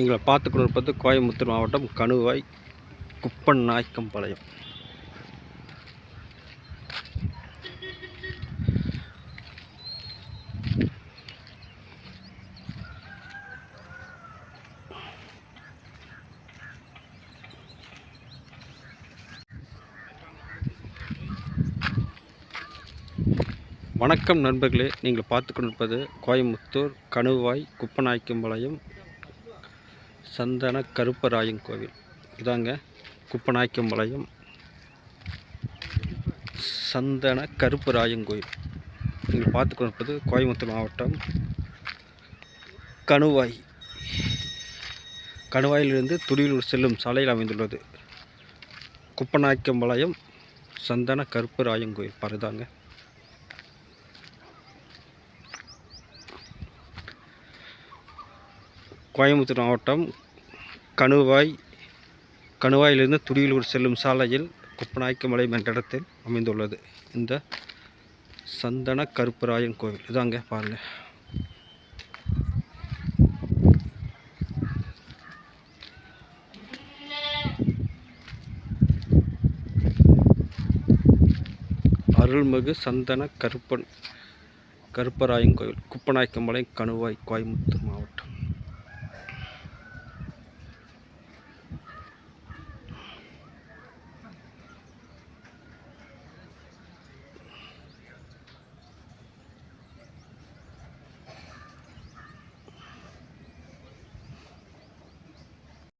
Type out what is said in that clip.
எங்களை பார்த்து கொண்டிருப்பது கோயம்புத்தூர் மாவட்டம் கணுவாய் குப்பன் நாய்க்கம்பாளையம் வணக்கம் நண்பர்களே நீங்கள் பார்த்து கொண்டிருப்பது கோயம்புத்தூர் கணுவாய் குப்பநாய்க்கம்பாளையம். சந்தன கருப்பராயன் கோவில். இதாங்க குப்பநாய்க்கம்பாளையம். சந்தன கருப்பராயன் கோயில் நீங்கள் பார்த்து கொண்டிருப்பது கோயம்புத்தூர் மாவட்டம் கணுவாய். கணுவாயிலிருந்து துடியலூர் செல்லும் சாலையில் அமைந்துள்ளது. குப்பநாய்க்கம்பாளையம் சந்தன கருப்பராயன் கோயில் பாருதாங்க. கோயம்புத்தூர் மாவட்டம் கணுவாய் கணுவாயிலிருந்து துடியலூர் செல்லும் சாலையில் குப்பநாய்க்கமலை என்ற இடத்தில் அமைந்துள்ளது. இந்த சந்தன கருப்பராயன் கோவில். இதாங்க பாருங்க. அருள்மிகு சந்தன கருப்பன் கருப்பராயன் கோவில். குப்பநாய்க்கமலை கணுவாய் கோயம்புத்தூர் மாவட்டம்.